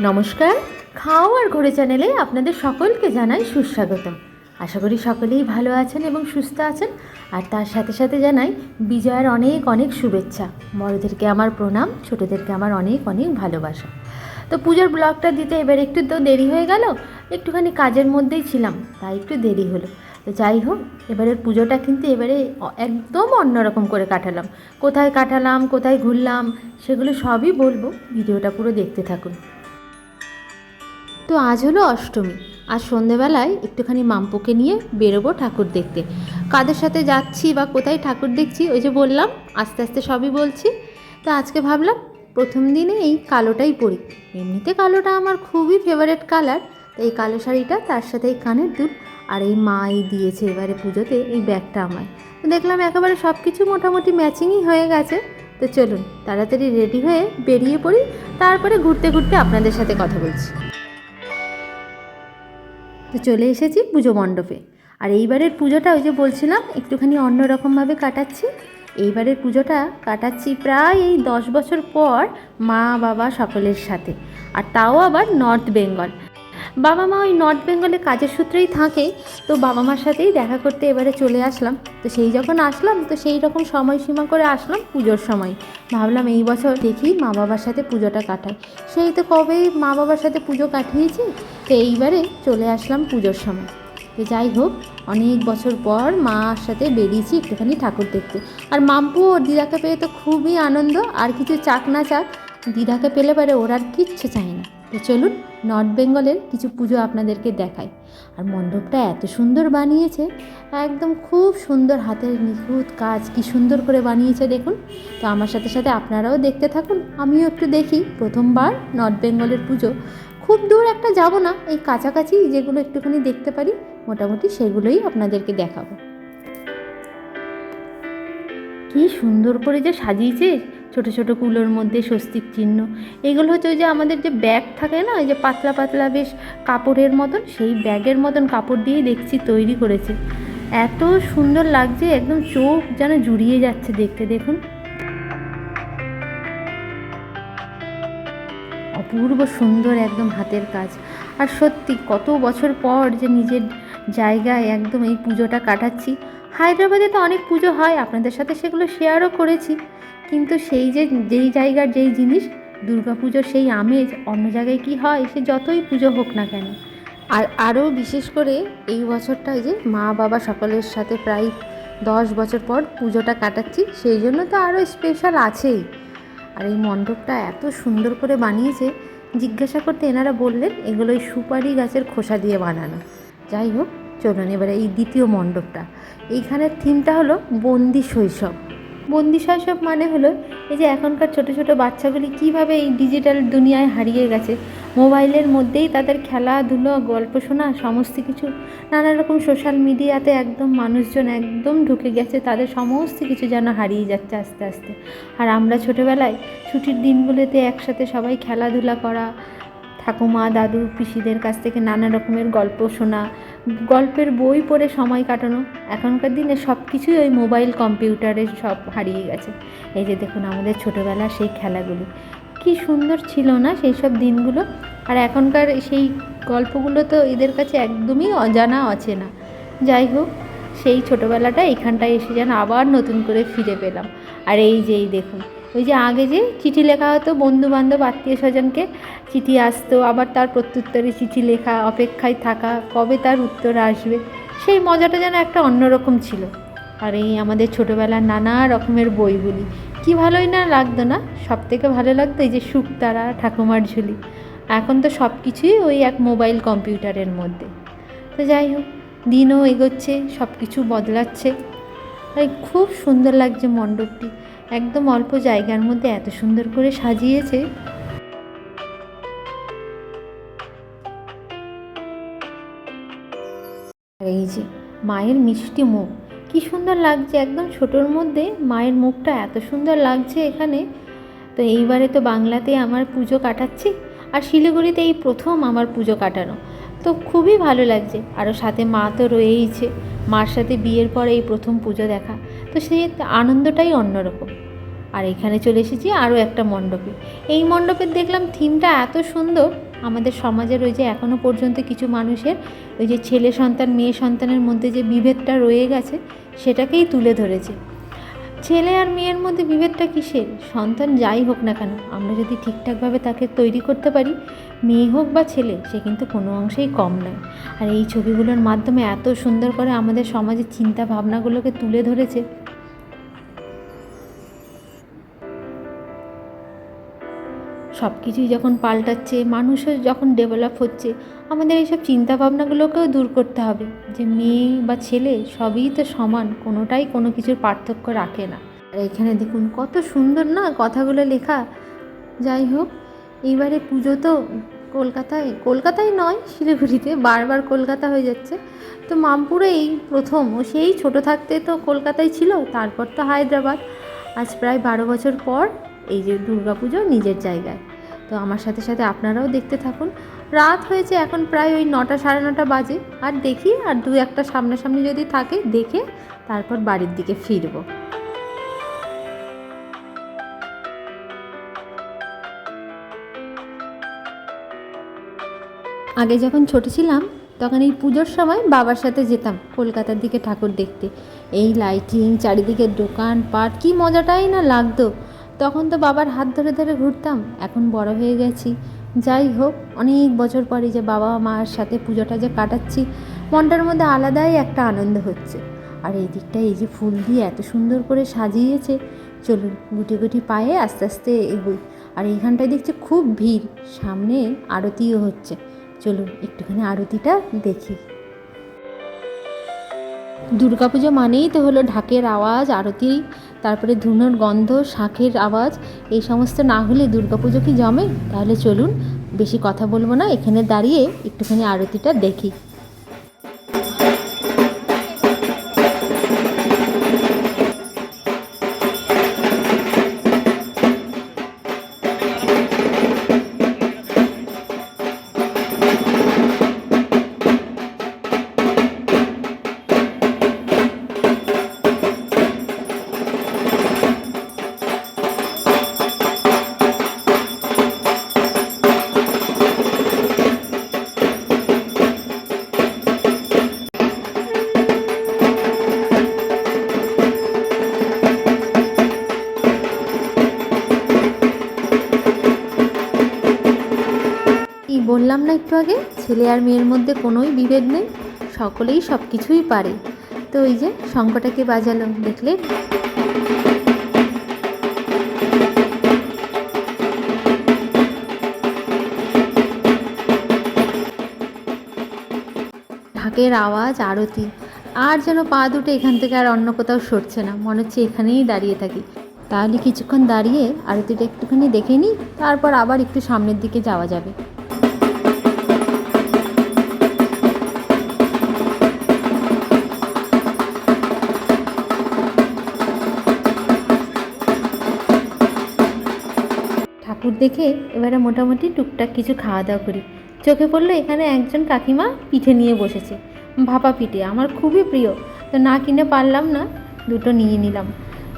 নমস্কার খাওয়ার ঘোরে চ্যানেলে আপনাদের সকলকে জানাই সুস্বাগতম। আশা করি সকলেই ভালো আছেন এবং সুস্থ আছেন, আর তার সাথে সাথে জানাই বিজয়ের অনেক অনেক শুভেচ্ছা। বড়োদেরকে আমার প্রণাম, ছোটোদেরকে আমার অনেক অনেক ভালোবাসা। তো পুজোর ব্লগটা দিতে এবার একটু তো দেরি হয়ে গেল, একটুখানি কাজের মধ্যেই ছিলাম, তাই একটু দেরি হলো। তো যাই হোক, এবারের পুজোটা কিন্তু এবারে একদম অন্যরকম করে কাটালাম। কোথায় কাটালাম, কোথায় ঘুরলাম, সেগুলো সবই বলব, ভিডিওটা পুরো দেখতে থাকুন। তো আজ হলো অষ্টমী আর সন্ধেবেলায় একটুখানি মাম্পুকে নিয়ে বেরোবো ঠাকুর দেখতে। কাদের সাথে যাচ্ছি বা কোথায় ঠাকুর দেখছি, ওই যে বললাম, আস্তে আস্তে সবই বলছি। তো আজকে ভাবলাম, প্রথম দিনে এই কালোটাই পরি। এমনিতে কালোটা আমার খুবই ফেভারেট কালার তো এই কালো শাড়িটা, তার সাথে এই কানের দুল আর এই মাই দিয়েছে এবারে পুজোতে এই ব্যাগটা আমায়। তো দেখলাম একেবারে সব কিছু মোটামুটি ম্যাচিংই হয়ে গেছে। তো চলুন, তাড়াতাড়ি রেডি হয়ে বেরিয়ে পড়ি, তারপরে ঘুরতে ঘুরতে আপনাদের সাথে কথা বলছি। তো চলে এসেছি পুজো মণ্ডপে। আর এইবারের পুজোটা ওই যে বলছিলাম, একটুখানি অন্যরকমভাবে কাটাচ্ছি। এইবারের পুজোটা কাটাচ্ছি প্রায় এই দশ বছর পর মা, বাবা সকলের সাথে। আর তাও আবার নর্থ বেঙ্গল। বাবা মা ওই নর্থ বেঙ্গলে কাজের সূত্রেই থাকে, তো বাবা মার সাথেই দেখা করতে এবারে চলে আসলাম। তো সেই যখন আসলাম, তো সেই রকম সময়সীমা করে আসলাম পুজোর সময়। ভাবলাম এই বছর দেখি মা বাবার সাথে পুজোটা কাটাই। সেই তো কবেই মা বাবার সাথে পুজো কাটিয়েছি তো এইবারে চলে আসলাম পুজোর সময়। তো যাই হোক, অনেক বছর পর মার সাথে বেরিয়েছি একটুখানি ঠাকুর দেখতে। আর মাম্পু ওর দিদাকে পেয়ে তো খুবই আনন্দ, আর কিছু চাক না চাক দিদাকে পেলে পারে ওর আর কিচ্ছু চায় না। তো চলুন, নর্থ বেঙ্গলের কিছু পুজো আপনাদেরকে দেখাই। আর মণ্ডপটা এত সুন্দর বানিয়েছে, একদম খুব সুন্দর হাতের নিখুঁত কাজ, কি সুন্দর করে বানিয়েছে দেখুন। তো আমার সাথে সাথে আপনারাও দেখতে থাকুন, আমিও একটু দেখি প্রথমবার নর্থ বেঙ্গলের পুজো। খুব দূর একটা যাব না, এই কাছাকাছি যেগুলো একটুখানি দেখতে পারি, মোটামুটি সেগুলোই আপনাদেরকে দেখাবো। কি সুন্দর করে যে সাজিয়েছে, ছোট ছোট কুলোর মধ্যে স্বস্তিক চিহ্ন। এগুলো হচ্ছে ওই যে আমাদের যে ব্যাগ থাকে না ওই যে পাতলা পাতলা বেশ কাপড়ের মতন, সেই ব্যাগের মতন কাপড় দিয়ে দেখছি তৈরি করেছে। এত সুন্দর লাগছে, একদম চোখ যেন জুড়িয়ে যাচ্ছে দেখতে, দেখুন। অপূর্ব সুন্দর একদম হাতের কাজ। আর সত্যি কত বছর পর যে নিজের জায়গায় একদম এই পুজোটা কাটাচ্ছি। হায়দ্রাবাদে তো অনেক পুজো হয়, আপনাদের সাথে সেগুলো শেয়ারও করেছি। কিন্তু সেই যে, যেই জায়গার যেই জিনিস দুর্গাপুজোর সেই আমেজ, অন্য জায়গায় কি হয়, সে যতই পুজো হোক না কেন। আর আরও বিশেষ করে এই বছরটা যে মা বাবা সকলের সাথে প্রায় দশ বছর পর পুজোটা কাটাচ্ছি, সেই জন্য তো আরও স্পেশাল আছেই। আর এই মণ্ডপটা এত সুন্দর করে বানিয়েছে, জিজ্ঞাসা করতে এনারা বললেন এগুলো ওই সুপারি গাছের খোসা দিয়ে বানানো। যাই হোক, চলুন এবারে এই দ্বিতীয় মণ্ডপটা। এইখানের থিমটা হলো বন্দি শৈশব। বন্দি শৈশব মানে হলো এই যে এখনকার ছোট ছোট বাচ্চাগুলি কীভাবে এই ডিজিটাল দুনিয়ায় হারিয়ে গেছে। মোবাইলের মধ্যেই তাদের খেলাধুলো, গল্প শোনা, সমস্ত কিছু। নানা রকম সোশ্যাল মিডিয়াতে একদম মানুষজন একদম ঢুকে গেছে, তাদের সমস্ত কিছু যেন হারিয়ে যাচ্ছে আস্তে আস্তে। আর আমরা ছোটোবেলায় ছুটির দিনগুলোতে একসাথে সবাই খেলাধুলা করা, ঠাকুমা, দাদু, পিসিদের কাছ থেকে নানা রকমের গল্প শোনা গল্পের বই পড়ে সময় কাটানো। এখনকার দিনে সব কিছুই ওই মোবাইল কম্পিউটারে সব হারিয়ে গেছে। এই যে দেখুন আমাদের ছোটোবেলা সেই খেলাগুলি। কি সুন্দর ছিল না সেই সব দিনগুলো? আর এখনকার সেই গল্পগুলো তো এদের কাছে একদমই অজানা, অচেনা। যাই হোক সেই ছোটোবেলাটা এখানটায় এসে যেন আবার নতুন করে ফিরে পেলাম। আর এই যে, এই দেখুন, ওই যে আগে যে চিঠি লেখা হতো বন্ধু বান্ধব আত্মীয় স্বজনকে চিঠি আসতো, আবার তার প্রত্যুত্তরে চিঠি লেখা, অপেক্ষায় থাকা, কবে তার উত্তর আসবে, সেই মজাটা যেন একটা অন্যরকম ছিল। আর এই আমাদের ছোটোবেলার নানা রকমের বইগুলি, কি ভালোই না লাগতো না? সব থেকে ভালো লাগতো এই যে শুকতারা ঠাকুমার ঝুলি। এখন তো সব কিছুই ওই এক মোবাইল কম্পিউটারের মধ্যে। তো যাই হোক দিনও এগোচ্ছে সব কিছু বদলাচ্ছে। তাই খুব সুন্দর লাগছে মণ্ডপটি। একদম অল্প জায়গার মধ্যে এত সুন্দর করে সাজিয়েছে। এই যে, মায়ের মিষ্টি মুখ। কি সুন্দর লাগছে, একদম ছোটোর মধ্যে মায়ের মুখটা এত সুন্দর লাগছে এখানে। তো এইবারে তো বাংলাতে আমার পুজো কাটাচ্ছি, আর শিলিগুড়িতে এই প্রথম আমার পুজো কাটানো। তো খুবই ভালো লাগছে। আরও সাথে মা তো রয়েইছে। মার সাথে বিয়ের পর এই প্রথম পুজো দেখা। তো সেই আনন্দটাই অন্যরকম। আর এখানে চলে এসেছি আরও একটা মণ্ডপে। এই মণ্ডপের দেখলাম থিমটা এত সুন্দর। আমাদের সমাজের ওই যে এখনও পর্যন্ত কিছু মানুষের ওই যে ছেলে সন্তান, মেয়ে সন্তানের মধ্যে যে বিভেদটা রয়ে গেছে, সেটাকেই তুলে ধরেছে। ছেলে আর মেয়ের মধ্যে বিভেদটা কিসের? সন্তান যাই হোক না কেন, আমরা যদি ঠিকঠাকভাবে তাকে তৈরি করতে পারি, মেয়ে হোক বা ছেলে, সে কিন্তু কোনো অংশেই কম নয়। আর এই ছবিগুলোর মাধ্যমে এত সুন্দর করে আমাদের সমাজের চিন্তা ভাবনাগুলোকে তুলে ধরেছে। সব কিছুই যখন পাল্টাচ্ছে, মানুষও যখন ডেভেলপ হচ্ছে, আমাদের এইসব চিন্তাভাবনাগুলোকেও দূর করতে হবে যে মেয়ে বা ছেলে সবই তো সমান, কোনোটাই কোনো কিছুর পার্থক্য রাখে না। আর এখানে দেখুন কত সুন্দর না কথাগুলো লেখা। যাই হোক, এইবারে পুজো তো কলকাতায় কলকাতায় নয়, শিলিগুড়িতে, বারবার কলকাতা হয়ে যাচ্ছে। তো মামপুরে এই প্রথম, ও সেই ছোট থাকতে তো কলকাতায় ছিল, তারপর তো হায়দ্রাবাদ। আজ প্রায় বারো বছর পর এই যে দুর্গাপুজো নিজের জায়গায়। তো আমার সাথে সাথে আপনারাও দেখতে থাকুন। রাত হয়েছে এখন প্রায় ওই নটা, সাড়ে নটা বাজে। আর দেখি, আর দু একটা সামনাসামনি যদি থাকে, দেখে তারপর বাড়ির দিকে ফিরবো। আগে যখন ছোট ছিলাম, তখন এই পুজোর সময় বাবার সাথে যেতাম, কলকাতার দিকে ঠাকুর দেখতে। এই লাইটিং চারিদিকে দোকান পাট কী মজাটাই না লাগতো। তখন তো বাবার হাত ধরে ধরে ঘুরতাম, এখন বড় হয়ে গেছি। যাই হোক, অনেক বছর পরে যে বাবা মার সাথে পুজোটা যে কাটাচ্ছি, মনটার মধ্যে আলাদাই একটা আনন্দ হচ্ছে। আর এই দিকটা, এই যে ফুল দিয়ে এত সুন্দর করে সাজিয়েছে, চলুন গুটি গুটি পায়ে আস্তে আস্তে এগোই। আর এইখানটায় দেখছি খুব ভিড়, সামনে আরতিও হচ্ছে। চলুন একটুখানি আরতিটা দেখি। দুর্গাপুজো মানেই তো হলো ঢাকের আওয়াজ আরতি তারপরে ধুনোর গন্ধ, শাঁখের আওয়াজ, এই সমস্ত না হলে দুর্গাপুজো কি জমে? তাহলে চলুন, বেশি কথা বলব না, এখানে দাঁড়িয়ে একটুখানি আরতিটা দেখি। একটু আগে ছেলে আর মেয়ের মধ্যে কোনোই বিভেদ নেই, সকলেই সব কিছুই পারে। তো ওই যে শঙ্কটাকে বাজালো দেখলে ঢাকের আওয়াজ, আরতি, আর যেন পা দুটো এখান থেকে আর অন্য কোথাও সরছে না, মনে হচ্ছে এখানেই দাঁড়িয়ে থাকি। তাহলে কিছুক্ষণ দাঁড়িয়ে আরতিটা একটুখানি দেখে নিই, তারপর আবার একটু সামনের দিকে যাওয়া যাবে। দেখে এবারে মোটামুটি টুকটাক কিছু খাওয়া দাওয়া করি। চোখে পড়ল এখানে একজন কাকিমা পিঠে নিয়ে বসেছে। ভাপা পিঠে, আমার খুবই প্রিয়। তো না কিনে পারলাম না, দুটো নিয়ে নিলাম।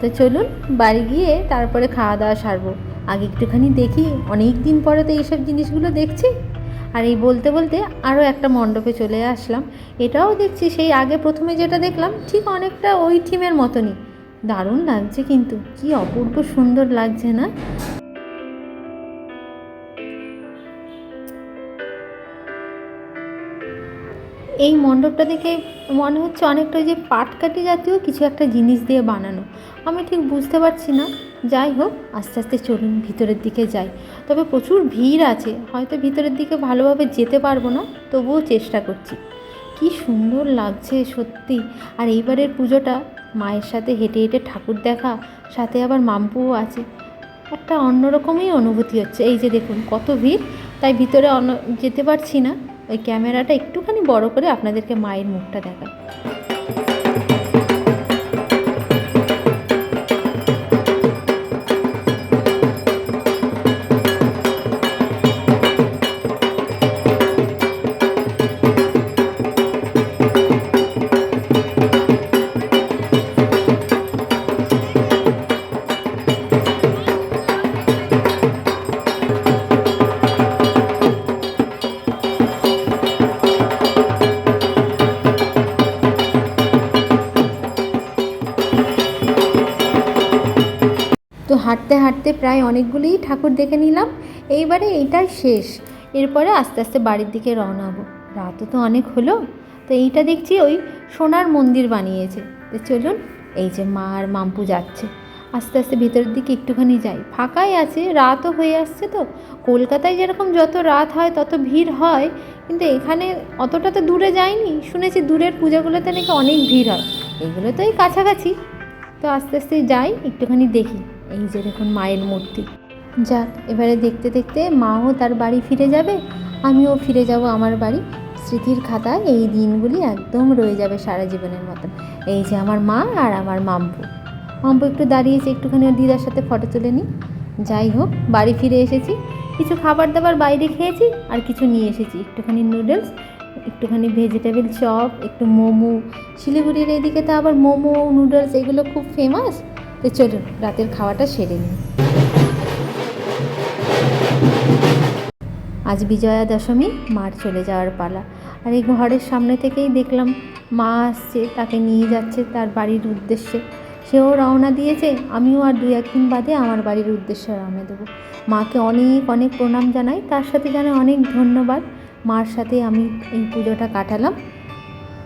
তো চলুন, বাড়ি গিয়ে তারপরে খাওয়া দাওয়া সারবো। আগে একটুখানি দেখি, অনেক দিন পরে তো এইসব জিনিসগুলো দেখছি। আর এই বলতে বলতে আরও একটা মণ্ডপে চলে আসলাম। এটাও দেখছি, সেই আগে প্রথমে যেটা দেখলাম, ঠিক অনেকটা ওই থিমের মতনই। দারুণ লাগছে কিন্তু, কি অপূর্ব সুন্দর লাগছে না? এই মণ্ডপটা দেখে মনে হচ্ছে অনেকটা যে পাটকাঠি জাতীয় কিছু একটা জিনিস দিয়ে বানানো। আমি ঠিক বুঝতে পারছি না। যাই হোক, আস্তে আস্তে চলুন ভিতরের দিকে যাই। তবে প্রচুর ভিড় আছে। হয়তো ভিতরের দিকে ভালোভাবে যেতে পারব না, তবুও চেষ্টা করছি। কি সুন্দর লাগছে সত্যি। আর এইবারের পুজোটা, মায়ের সাথে হেঁটে হেঁটে ঠাকুর দেখা, সাথে আবার মাম্পুও আছে। একটা অন্যরকমই অনুভূতি হচ্ছে। এই যে দেখুন, কত ভিড়। তাই ভিতরে যেতে পারছি না। ওই ক্যামেরাটা একটুখানি বড় করে আপনাদেরকে মায়ের মুখটা দেখায় প্রায় অনেকগুলিই ঠাকুর দেখে নিলাম। এইবারে এইটাই শেষ। এরপরে আস্তে আস্তে বাড়ির দিকে রওনা হব। রাতও তো অনেক হলো। তো এইটা দেখছি ওই সোনার মন্দির বানিয়েছে। তো চলুন, এই যে মা আর মাম্পু যাচ্ছে। আস্তে আস্তে ভেতরের দিকে একটুখানি যাই। ফাঁকাই আছে, রাতও হয়ে আসছে তো। কলকাতায় যেরকম যত রাত হয়, তত ভিড় হয়। কিন্তু এখানে অতটা তো দূরে যায়নি শুনেছি দূরের পূজাগুলোতে নাকি অনেক ভিড় হয়। এগুলো তো এই কাছাকাছি। তো আস্তে আস্তে যাই, একটুখানি দেখি। এই যে দেখুন মায়ের মূর্তি। যাক, এবারে দেখতে দেখতে মাও তার বাড়ি ফিরে যাবে, আমিও ফিরে যাব আমার বাড়ি। স্মৃতির খাতায় এই দিনগুলি একদম রয়ে যাবে সারা জীবনের মতন। এই যে আমার মা আর আমার মাম্পু। মাম্পু একটু দাঁড়িয়েছে, একটুখানি দিদার সাথে ফটো তুলে নিই যাই হোক, বাড়ি ফিরে এসেছি। কিছু খাবার দাবার বাইরে খেয়েছি আর কিছু নিয়ে এসেছি। একটুখানি নুডলস, একটুখানি ভেজিটেবল চপ, একটু মোমো। শিলিগুড়ির এদিকে তো আবার মোমো, নুডলস এগুলো খুব ফেমাস তো চলুন, রাতের খাওয়াটা সেরে নিই। আজ বিজয়া দশমী মার চলে যাওয়ার পালা। আর এই ঘরের সামনে থেকেই দেখলাম, মা আসছে, তাকে নিয়ে যাচ্ছে তার বাড়ির উদ্দেশ্যে। সেও রওনা দিয়েছে, আমিও আর দু একদিন বাদে আমার বাড়ির উদ্দেশ্যে রওনা দেবো। মাকে অনেক অনেক প্রণাম জানাই, তার সাথে জানাই অনেক ধন্যবাদ। মার সাথে আমি এই পুজোটা কাটালাম।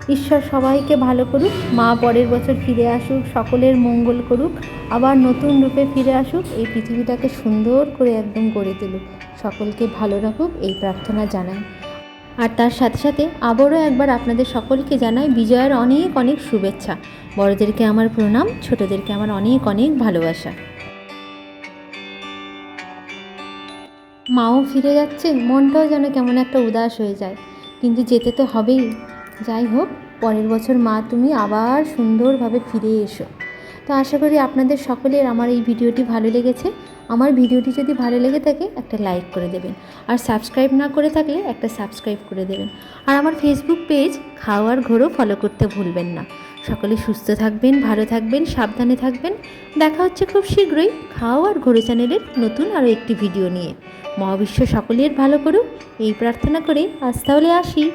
ঈশ্বর সবাইকে ভালো করুক, মা পরের বছর ফিরে আসুক, সকলের মঙ্গল করুক, আবার নতুন রূপে ফিরে আসুক, এই পৃথিবীটাকে সুন্দর করে একদম গড়ে তুলুক। সকলকে ভালো রাখুক, এই প্রার্থনা জানাই। আর তার সাথে সাথে আবারও একবার আপনাদের সকলকে জানাই বিজয়ের অনেক অনেক শুভেচ্ছা। বড়দেরকে আমার প্রণাম, ছোটদেরকে আমার অনেক অনেক ভালোবাসা। মাও ফিরে যাচ্ছে, মনটাও যেন কেমন একটা উদাস হয়ে যায়। কিন্তু যেতে তো হবেই। যাই হোক পরের বছর মা তুমি আবার সুন্দরভাবে ফিরে এসো। তো আশা করি আপনাদের সকলের আমার এই ভিডিওটি ভালো লেগেছে। আমার ভিডিওটি যদি ভালো লেগে থাকে, একটা লাইক করে দেবেন। আর সাবস্ক্রাইব না করে থাকলে, একটা সাবস্ক্রাইব করে দেবেন। আর আমার ফেসবুক পেজ খাওয়ার ঘোরও ফলো করতে ভুলবেন না। সকলে সুস্থ থাকবেন, ভালো থাকবেন, সাবধানে থাকবেন। দেখা হচ্ছে খুব শীঘ্রই খাও আর ঘোরো চ্যানেলের নতুন আরও একটি ভিডিও নিয়ে। মহাবিশ্ব সকলের ভালো করুক, এই প্রার্থনা করে আজ তাহলে আসি।